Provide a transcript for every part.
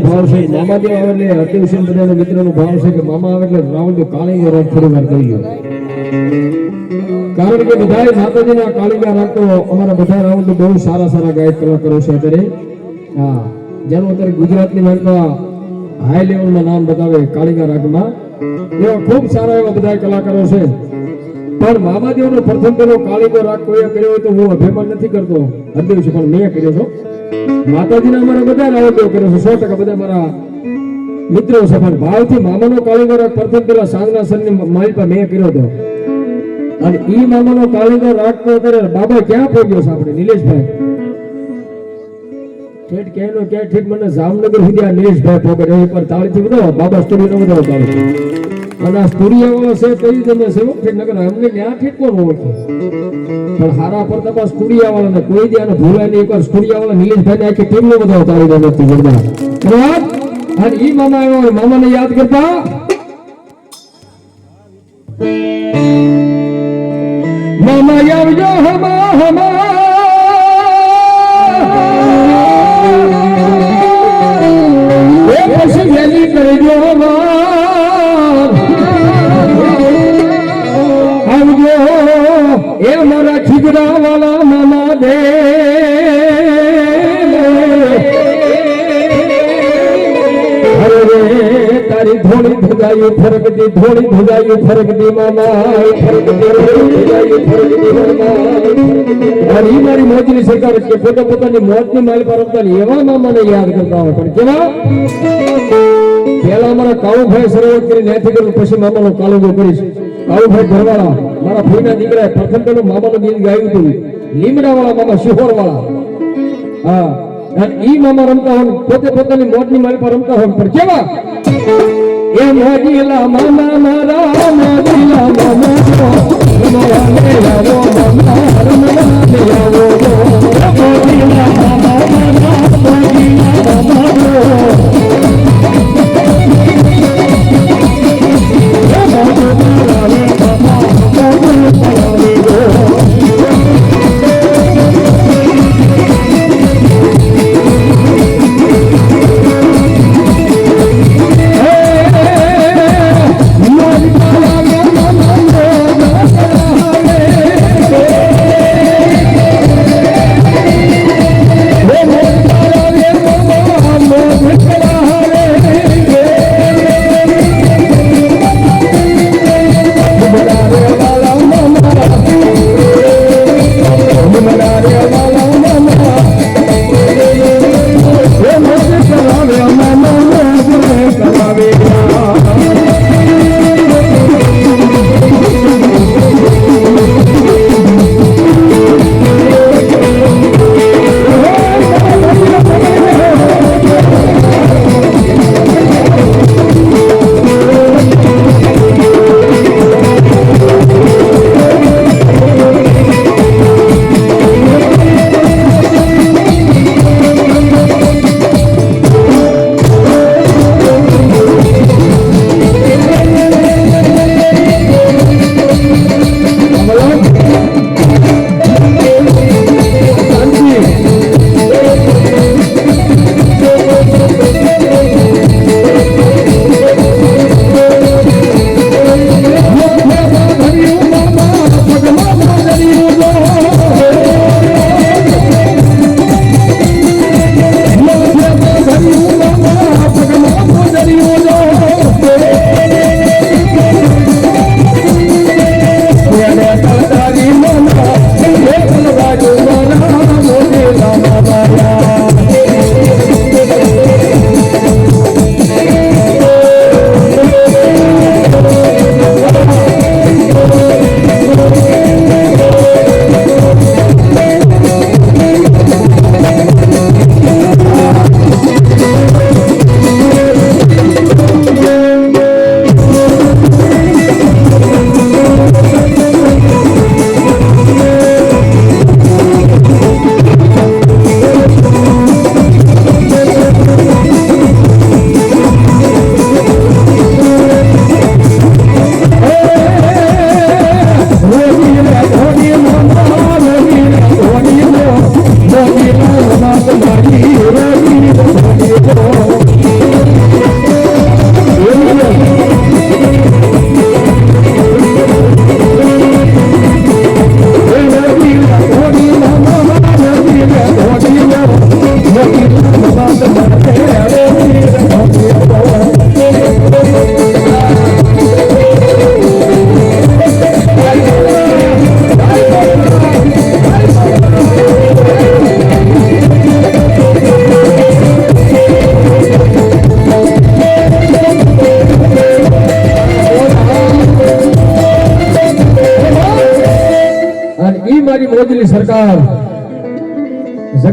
ભાવ છે. મામાદેવ આવે એટલે હરદેવસિંહ બધાનો મિત્રનો ભાવ છે કે મામા આવે એટલે રાવણ કાળી રાત થોડી વાર કરી કારણ કે બધાય માતાજીના કાળીગા રાખતો અમારા બધા રાઉન્ડ બહુ સારા સારા ગાયક કલાકારો છે અત્યારે. હા. જેનું અત્યારે ગુજરાતની વાર્તા હાઈ લેવલમાં નામ બતાવે કાળીગા રાગમાં. એવા ખૂબ સારા એવા બધા કલાકારો છે. પણ મામાદેવનો પ્રથમ પેલો કાળીગો રાગ કોઈએ કર્યો હોય તો હું અભિમાન નથી કરતો. હરદેવ પણ મેં કર્યો છો. માતાજીના અમારા બધા રાવણદેવ કરે છે. સો ટકા બધા મારા મિત્રો પણ ભાવથી મામાનો કાળીગર પ્રથમ પેલા સાંગના સરની મારી પર મેં કર્યો હતો. અને ઈ મામાનો કાળીગર રાખતો અત્યારે બાબા ક્યાં પહોંચ્યો છે આપણે? નિલેશભાઈ. ઠેઠ ક્યાંનો ક્યાં ઠેઠ મને જામનગર સુધી આ નિલેશભાઈ પહોંચે. એ પર તાળીથી બધો બાબા સ્ટુડિયો નો બધો અને આ સ્ટુડિયો વાળો છે જોરદાર બરાબર અને ઈ મામા મામાને યાદ કરતા? મામા આવજો હમા હમા ધોળી ભગાયું ફરકતી ધોળી ભગાયું ફરકતી મામા મારી મોજની સરકાર કે પોતે પોતાની મોજની માલ પર એવા મામાને યાદ કરતા હોય. પણ કેવા? પેલા મારા કાળુભાઈ સરોવર કરી નથી કર્યું, પછી મામાનો કાલુગો કરીશ. કાળુભાઈ ઘરવાળા, મારા ભાઈના દીકરાએ પ્રથમ પેલું મામાનું ગીત ગાયું હતું. લીમડા વાળા મામા શિહોર વાળા હા. અને ઈ મામા રમતા હોય પોતે પોતાની મોજની માલ પર રમતા હોય પણ કેવા? એ મોજીલા મામા મારા મોજીલા મામા રમવા લે આવો મામા રમવા લે આવો મોજીલા મામા મારા. મોજીલા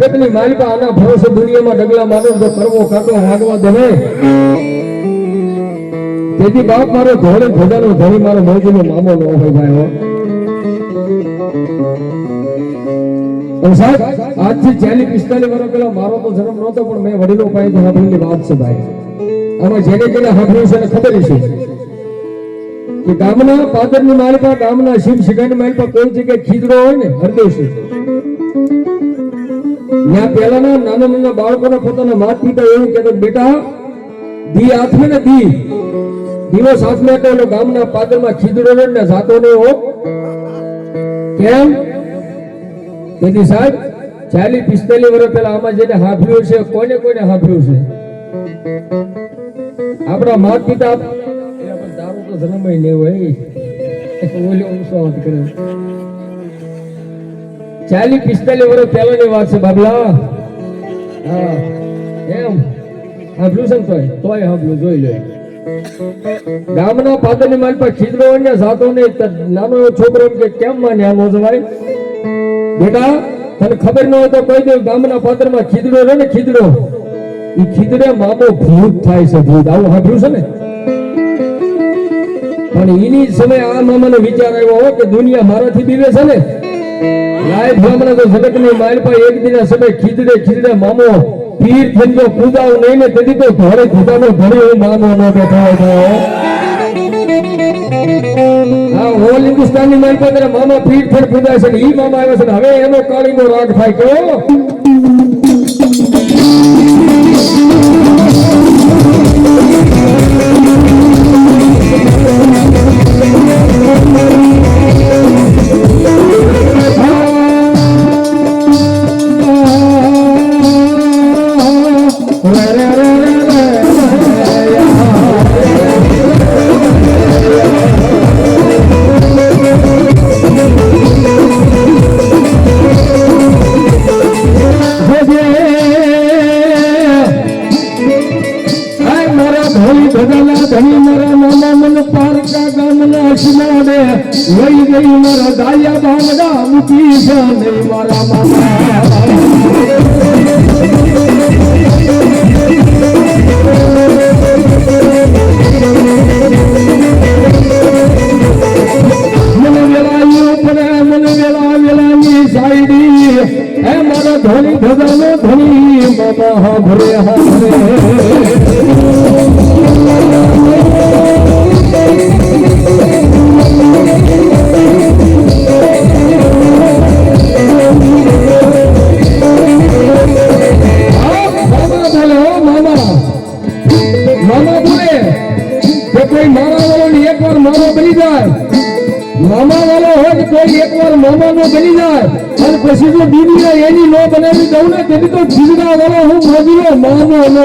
જગતની માલિકા આના ભરોસે દુનિયામાં ડગલા માનો તો કરવો કાકો વાગવા દેવે. તેથી બાપ મારો ધોળે ભોજાનો ધણી, મારો મોજીનો મામો ન હોય ભાઈ અને સાહેબ, આજથી ચાલી પિસ્તાલીસ વર્ષ પહેલા મારો તો જન્મ નહોતો, પણ મેં વડીલો પાસેથી સાંભળેલી વાત છે ભાઈ. આમાં જેને જેને સાંભળ્યું છે ખબર છે. કે ગામના પાદરની માલિકા, ગામના શિવ શિખાની માલિકા કોઈ જગ્યાએ ખીજડો હોય ને હરદેવસી ત્યાં પહેલાના નાના નાના બાળકોને પોતાના માત પિતા એવું કહેતા બેટા, દી હાથમે ને દી. દીવો સાથ તો ઓલો ગામના પાદરમાં ખીજડો ને ને જાતો ને હો. કેમ? તેથી સાહેબ ચાલી પિસ્તાલીસ વર્ષ પહેલા આમાં જેને હાંભળ્યું છે, કોને કોને હાંભળ્યું છે? આપણા માત પિતા દારૂ તો જન્મ નહીં હોય. ઓલો શું વાત કરે. ચાલીસ પિસ્તાલીસ વર્ષ પહેલાની વાત છે બાબલા. હા. એમ. હાંભળ્યું છે ને તોય? તોય જોઈ લો. ગામના પાદરની માલ પર ખીજડો ને સાતો ને નાનો છોકરો કે કેમ માને આમ જવાય બેટા તને ખબર ન હોય તો કોઈ દઉં ગામના પાદરમાં ખીજડો રહે ને ખીજડો. એ ખીજડે મામો ભૂત થાય છે ભૂત. આવું સાંભળ્યું છે ને? પણ એની સમય આ મામાનો વિચાર આવ્યો કે દુનિયા મારાથી બીવે છે ને? લાય બ્રાહ્મણ તો જગતની માલ પર એક દિન સમય ખીજડે ખીજડે મામો, પીર થઈ ગયો પૂજાઓ નહીં ને તેથી તો ઘરે ખુદાનો ઘરે હું મામો ન બેઠો હતો આ ઓલ હિન્દુસ્તાનની માલ પર મામા પીર થઈ પૂજાય છે ને ઈ મામા આવ્યા છે ને હવે એનો કાળીનો રાગ થાય કેવો ધણી ભગવાનો ધણી મમ હરે ભરે. હોય તો કોઈ એકવાર મામા નો બની જાય, અને પછી જો દુનિયા એની નો બનાવી દઉં ને તેથી તો જીવડા વાળો હું મોદીનો મામો નો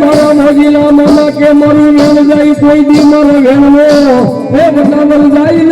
મારા મોજીલા કે મારું વેણ જાય કોઈ દી મારો વેણવો હે બધા જાય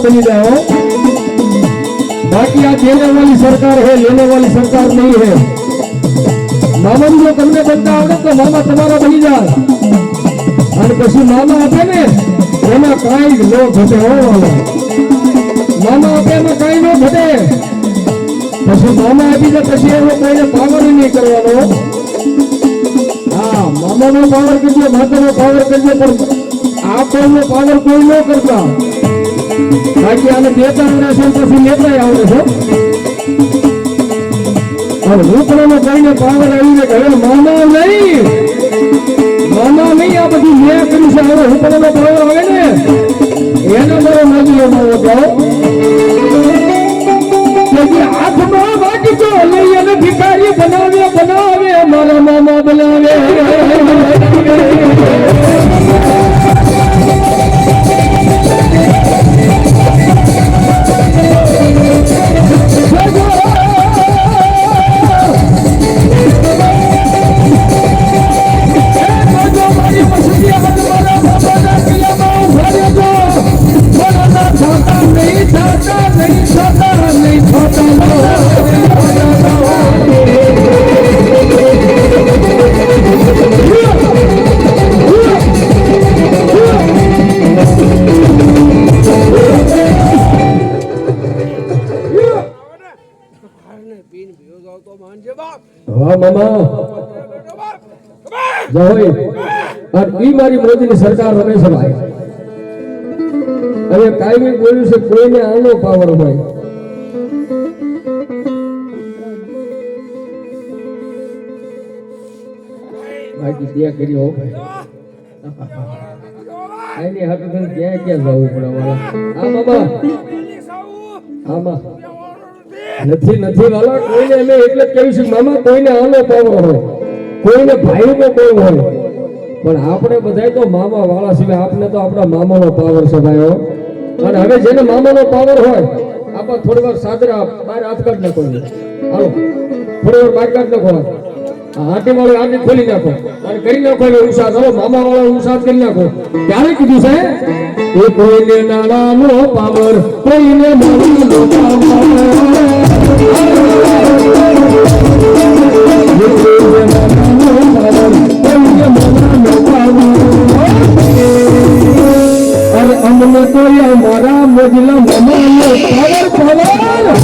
हीरो बनी जाओ बाकी आप देने वाली सरकार है लेने वाली सरकार नहीं है मामा जो તમને બનતા આવડે તો મામા તમારા બની જાય. અને પછી મામા આપે ને, એમાં કાંઈ ન ઘટે હો, મામા. મામા આપે એમાં કાંઈ ન ઘટે. પછી મામા આપી દે, પછી એનો કોઈને પાવર નહીં કરવાનો. હા, મામાનો પાવર કરજો, માતાનો પાવર કરજો, પણ આ પાવર કોઈ ન કરતા. બાકી આને બે ત્રણ છે પછી લેતા આવડે છે. પણ રૂપડાનો કોઈને પાવર આવીને હવે મામા નહીં મામા નહીં, આ બધી મેં કર્યું છે, હવે રૂપડાનો પાવર આવે ને, એનો મારો જાઓ કે જે હાથમાં વાટકો લઈ અને ભિખારી બનાવી, બનાવે, મારા મામા બનાવે. હા મામા. જય અને સરકાર રમે છે ભાઈ. હવે કાયમી બોલ્યું છે બાકી ત્યાં કર્યો હો હાથે તને ક્યાં ક્યાં જવું પડે આ બાબા આમાં નથી નથી, વાલા, કોઈને અમે એટલે કહ્યું છે, મામા, કોઈને આનો પાવો હોય, કોઈને ભાઈનો પાવો હોય. પણ આપણે બધાય તો મામા વાળા સિવાય આપને તો આપણા મામાનો પાવર છે ભાઈઓ. અને હવે જેને મામાનો પાવર હોય, આપણે થોડી વાર સાદરા બહાર હાથ કાઢ નાખો હાલો, થોડી વાર બહાર કાઢ નાખો હાથી વાળી હાથી ખોલી નાખો. અને કરી નાખો એટલે ઉસાદ. હાલો, મામા વાળો ઉસાદ કરી નાખો. ક્યારે કીધું છે એ કોઈને નાણાનો પાવર, કોઈને મામાનો અરે અમને તો મારા મજલા મમાનો પાવર પાવર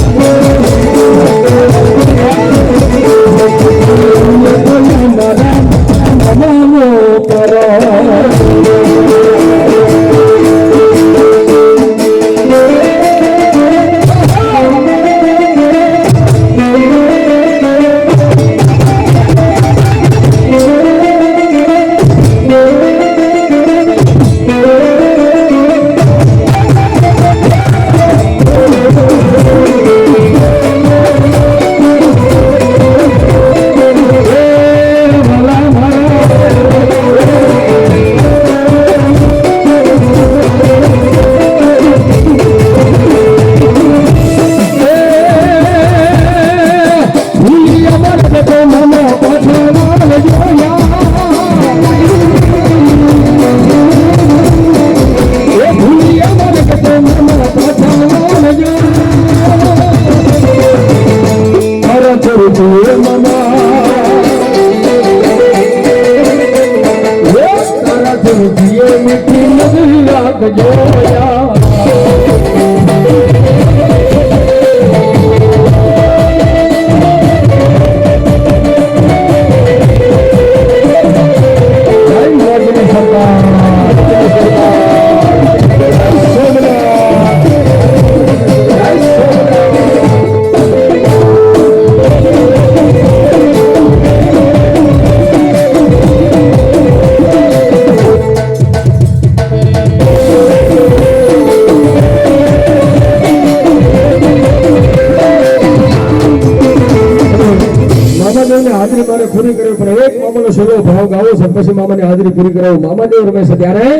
રાખજો જય ગાવો છે પછી મામાની હાજરી પૂરી કરાવું મામાદેવ રમે છે ત્યારે હે